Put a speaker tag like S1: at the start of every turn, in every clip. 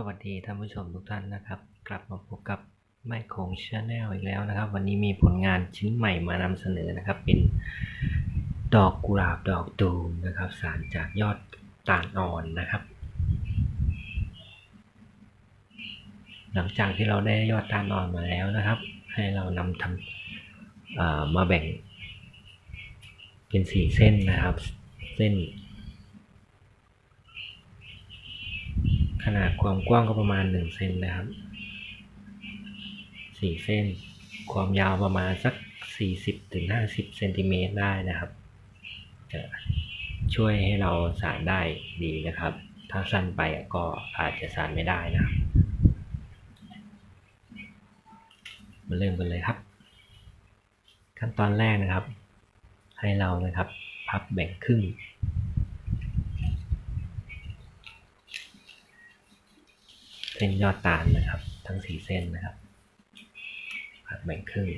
S1: สวัสดีท่านผู้ชมทุกท่านนะครับ กลับมาพบกับไมโคงชาแนลอีกแล้วนะครับ วันนี้มีผลงานชิ้นใหม่มานำเสนอนะครับ เป็นดอกกุหลาบดอกตูมนะครับ สารจากยอดตาลอ่อนนะครับ หลังจากที่เราได้ยอดตาลอ่อนมาแล้วนะครับ ให้เรานำทำมาแบ่งเป็นสี่เส้นนะครับ เส้น ข นาดความกว้างก็ประมาณหนึ่งเซนนะครับสี่เส้น ความยาวประมาณสักสี่สิบถึงห้าสิบเซนติเมตรได้นะครับ จะช่วยให้เราสานได้ดีนะครับ ถ้าสั้นไปก็อาจจะสานไม่ได้นะครับมาเริ่มกันเลยครับ ขั้นตอนแรกนะครับ ให้เรานะครับ พับแบ่งครึ่ง เส้นยอดตาลนะครับ ทั้งสี่เส้นนะครับพับแบ่งครึ่ง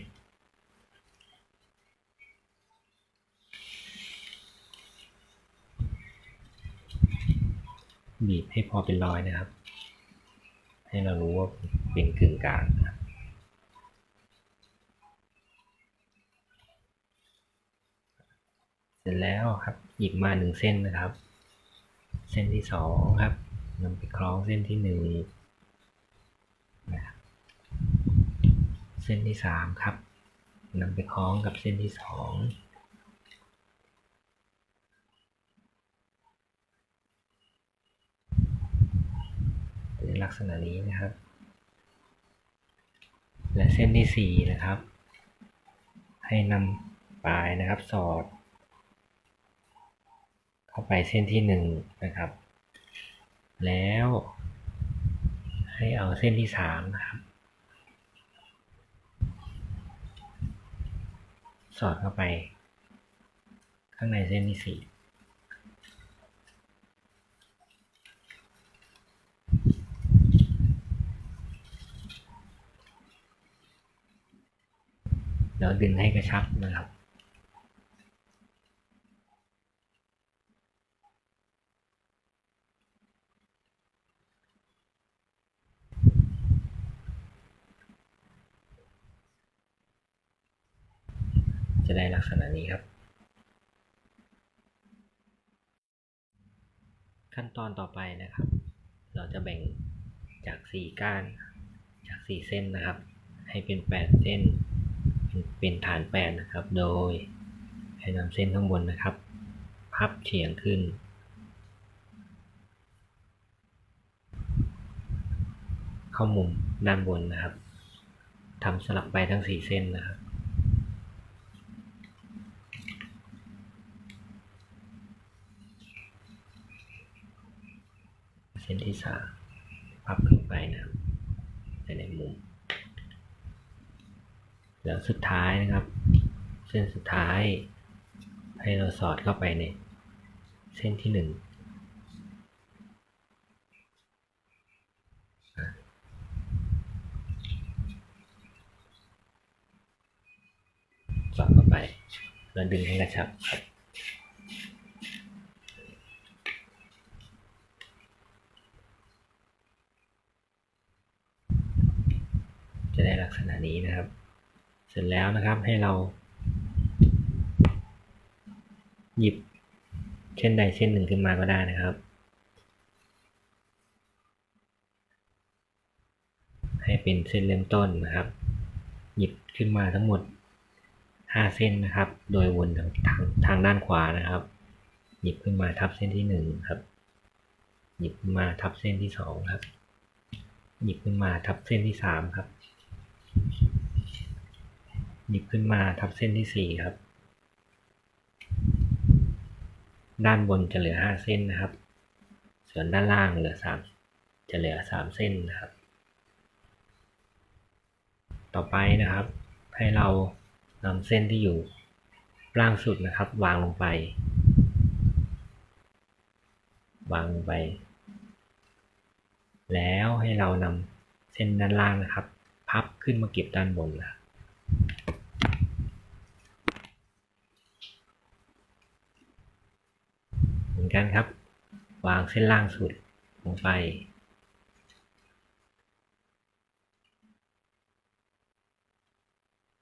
S1: บีบให้พอเป็นรอยนะครับ ให้เรารู้ว่าเป็นกึ่งกลางนะครับเสร็จแล้วครับ หยิบมาหนึ่งเส้นนะครับ เส้นที่สองครับนำไปคล้องเส้นที่หนึ่งนะครับเส้นที่สามครับนำไปคล้องกับเส้นที่สองเป็นลักษณะนี้นะครับ และเส้นที่สี่นะครับ ให้นำปลายนะครับสอด เข้าไปเส้นที่หนึ่งนะครับ แล้วให้เอาเส้นที่สามนะครับ สอดเข้าไป ข้างในเส้นที่สี่แล้วดึงให้กระชับนะครับ จะได้ลักษณะนี้ครับ ขั้นตอนต่อไปนะครับ เราจะแบ่งจากสี่ก้านจากสี่เส้นนะครับ ให้เป็นแปดเส้น เป็นฐานแปดนะครับ โดยให้นำเส้นข้างบนนะครับ พับเฉียงขึ้นเข้ามุมด้านบนนะครับทำสลับไปทั้งสี่เส้นนะครับ นที่สามพับขึ้นไปนะครับไปในมุม แล้วสุดท้ายนะครับ เส้นสุดท้าย ให้เราสอดเข้าไปในเส้นที่หนึ่งสอดเข้าไป แล้วดึงให้กระชับครับ จะได้ลักษณะนี้นะครับ เสร็จแล้วนะครับให้เรา หยิบเช่นใดเส้นหนึ่งขึ้นมาก็ได้นะครับ ให้เป็นเส้นเริ่มต้นนะครับ หยิบขึ้นมาทั้งหมดห้าเส้นนะครับ โดยวนทางทางทางด้านขวานะครับ หยิบขึ้นมาทับเส้นที่หนึ่งครับ หยิบมาทับเส้นที่สองครับ หยิบขึ้นมาทับเส้นที่สามครับ หยิบขึ้นมาทับเส้นที่สี่ครับ ด้านบนจะเหลือห้าเส้นนะครับ ส่วนด้านล่างเหลือสามจะเหลือสามเส้นนะครับ ต่อไปนะครับ ให้เรานำเส้นที่อยู่ล่างสุดนะครับ วางลงไป วางลงไป แล้วให้เรานำเส้นด้านล่างนะครับพับ ขึ้นมาเก็บด้านบนละเหมือนกันครับ วางเส้นล่างสุดลงไป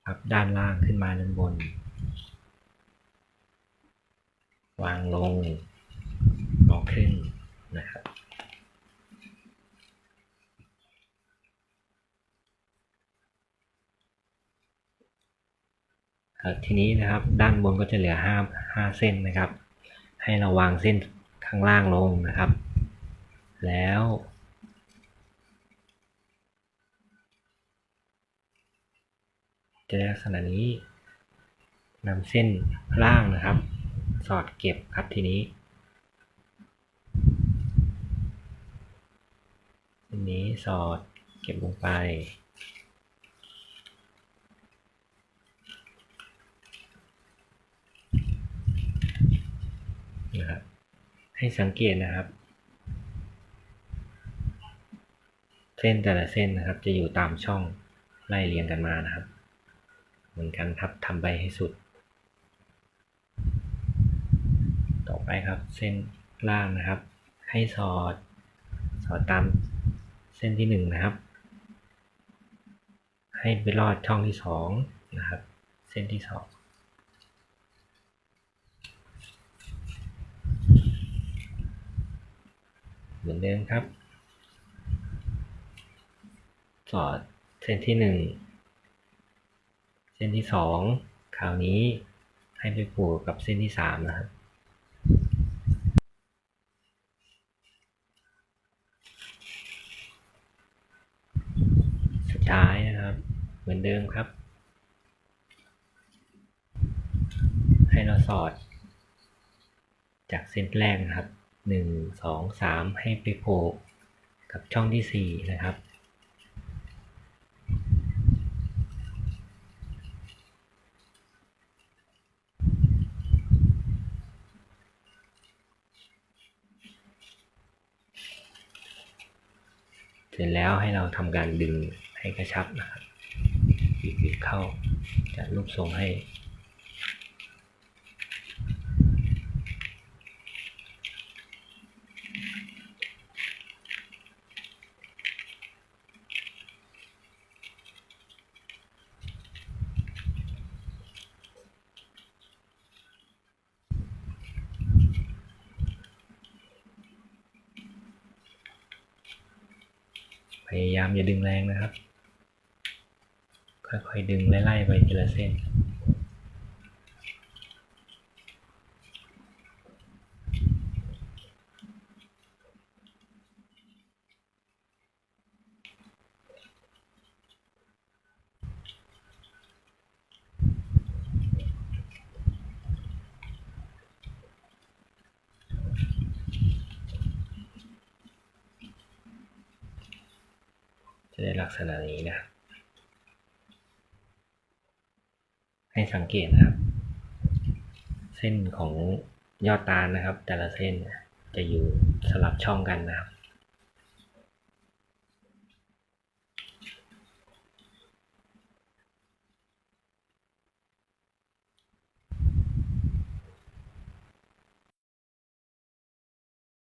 S1: ครับด้านล่างขึ้นมาด้านบน วางลงบอกขึ้น ทีนี้นะครับด้านบนก็จะเหลือห้าห้าเส้นนะครับ ให้เราวางเส้นข้างล่างลงนะครับ แล้ว จะได้ลักษณะนี้นำเส้นล่างนะครับ สอดเก็บครับทีนี้อันนี้สอดเก็บลงไป นะครับให้สังเกตนะครับ เส้นแต่ละเส้นนะครับ จะอยู่ตามช่องไล่เรียงกันมานะครับ เหมือนกันครับทำไปให้สุด ต่อไปครับเส้นล่างนะครับ ให้สอดสอดตามเส้นที่หนึ่งนะครับ ให้ไปลอดช่องที่สองนะครับ เส้นที่สอง มือนเดิมครับ สอดเส้นที่หนึ่งเส้นที่สองคราวนี้ให้ไปผูกกับเส้นที่สามนะครับสุดท้ายนะครับ เหมือนเดิมครับ ให้เราสอดจากเส้นแรกนะครับ หนึ่งสองสามให้ไปโผล่กับช่องที่สี่นะครับ เสร็จแล้วให้เราทำการดึงให้กระชับนะครับบีบบีบเข้าจะรูปทรงให้ พยายามอย่าดึงแรงนะครับ ค่อยๆดึงไล่ๆไปทีละเส้น จะได้ลักษณะนี้นะครับให้สังเกตนะครับ เส้นของยอดตาลนะครับ แต่ละเส้นจะอยู่สลับช่องกันนะครับ